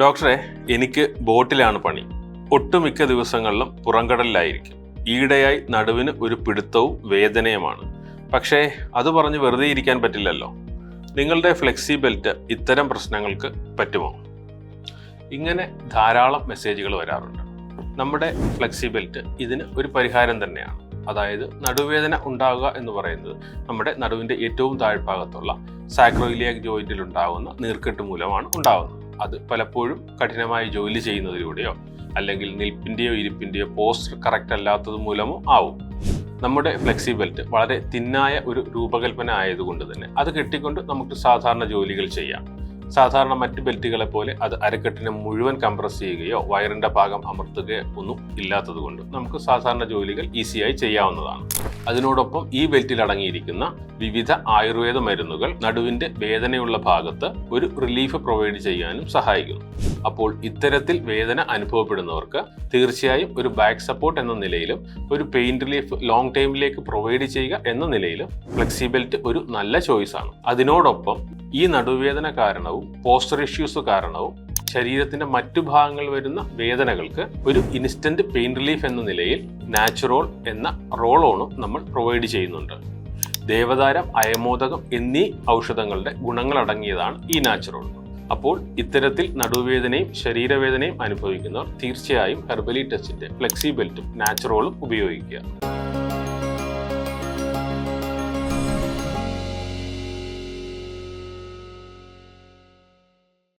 ഡോക്ടറെ എനിക്ക് ബോട്ടിലാണ് പണി. ഒട്ടുമിക്ക ദിവസങ്ങളിലും പുറംകടലിലായിരിക്കും. ഈയിടെയായി നടുവിന് ഒരു പിടുത്തവും വേദനയുമാണ്. പക്ഷേ അത് പറഞ്ഞ് വെറുതെ ഇരിക്കാൻ പറ്റില്ലല്ലോ. നിങ്ങളുടെ ഫ്ലെക്സി ബെൽറ്റ് ഇത്തരം പ്രശ്നങ്ങൾക്ക് പറ്റുമോ? ഇങ്ങനെ ധാരാളം മെസ്സേജുകൾ വരാറുണ്ട്. നമ്മുടെ ഫ്ലെക്സി ബെൽറ്റ് ഇതിന് ഒരു പരിഹാരം തന്നെയാണ്. അതായത് നടുവേദന ഉണ്ടാകുക എന്ന് പറയുന്നത് നമ്മുടെ നടുവിന്റെ ഏറ്റവും താഴ്ഭാഗത്തുള്ള സാക്രോയിലിയാക് ജോയിന്റിൽ ഉണ്ടാകുന്ന നീർക്കെട്ട് മൂലമാണ് ഉണ്ടാകുന്നത്. അത് പലപ്പോഴും കഠിനമായി ജോലി ചെയ്യുന്നതിലൂടെയോ അല്ലെങ്കിൽ നിൽപ്പിന്റെയോ ഇരിപ്പിന്റെയോ പോസ്റ്റർ കറക്റ്റ് അല്ലാത്തത് മൂലമോ ആവും. നമ്മുടെ ഫ്ലെക്സി ബെൽറ്റ് വളരെ തിന്നായ ഒരു രൂപകൽപ്പന ആയതുകൊണ്ട് തന്നെ അത് കെട്ടിക്കൊണ്ട് നമുക്ക് സാധാരണ ജോലികൾ ചെയ്യാം. സാധാരണ മറ്റ് ബെൽറ്റുകളെ പോലെ അത് അരക്കെട്ടിനെ മുഴുവൻ കംപ്രസ് ചെയ്യുകയോ വയറിന്റെ ഭാഗം അമർത്തുകയോ ഒന്നും ഇല്ലാത്തതുകൊണ്ട് നമുക്ക് സാധാരണ ജോലികൾ ഈസിയായി ചെയ്യാവുന്നതാണ്. അതിനോടൊപ്പം ഈ ബെൽറ്റിൽ അടങ്ങിയിരിക്കുന്ന വിവിധ ആയുർവേദ മരുന്നുകൾ നടുവിന്റെ വേദനയുള്ള ഭാഗത്ത് ഒരു റിലീഫ് പ്രൊവൈഡ് ചെയ്യാനും സഹായിക്കുന്നു. അപ്പോൾ ഇത്തരത്തിൽ വേദന അനുഭവപ്പെടുന്നവർക്ക് തീർച്ചയായും ഒരു ബാക്ക് സപ്പോർട്ട് എന്ന നിലയിലും ഒരു പെയിൻ റിലീഫ് ലോങ് ടൈമിലേക്ക് പ്രൊവൈഡ് ചെയ്യുക എന്ന നിലയിലും ഫ്ലെക്സി ബെൽറ്റ് ഒരു നല്ല ചോയ്സ് ആണ്. അതിനോടൊപ്പം ഈ നടുവേദന കാരണവും പോസ്റ്റർ ഇഷ്യൂസ് കാരണവും ശരീരത്തിന്റെ മറ്റു ഭാഗങ്ങളിൽ വരുന്ന വേദനകൾക്ക് ഒരു ഇൻസ്റ്റന്റ് പെയിൻ റിലീഫ് എന്ന നിലയിൽ നാച്ചുറോൾ എന്ന റോളോണും നമ്മൾ പ്രൊവൈഡ് ചെയ്യുന്നുണ്ട്. ദേവതാരം അയമോദകം എന്നീ ഔഷധങ്ങളുടെ ഗുണങ്ങളടങ്ങിയതാണ് ഈ നാച്ചുറോൾ അപ്പോൾ ഇത്തരത്തിൽ നടുവേദനയും ശരീരവേദനയും അനുഭവിക്കുന്നവർ തീർച്ചയായും ഹെർബലി ടെസ്റ്റിന്റെ ഫ്ലെക്സി ബെൽറ്റും നാച്ചുറോളും ഉപയോഗിക്കുക.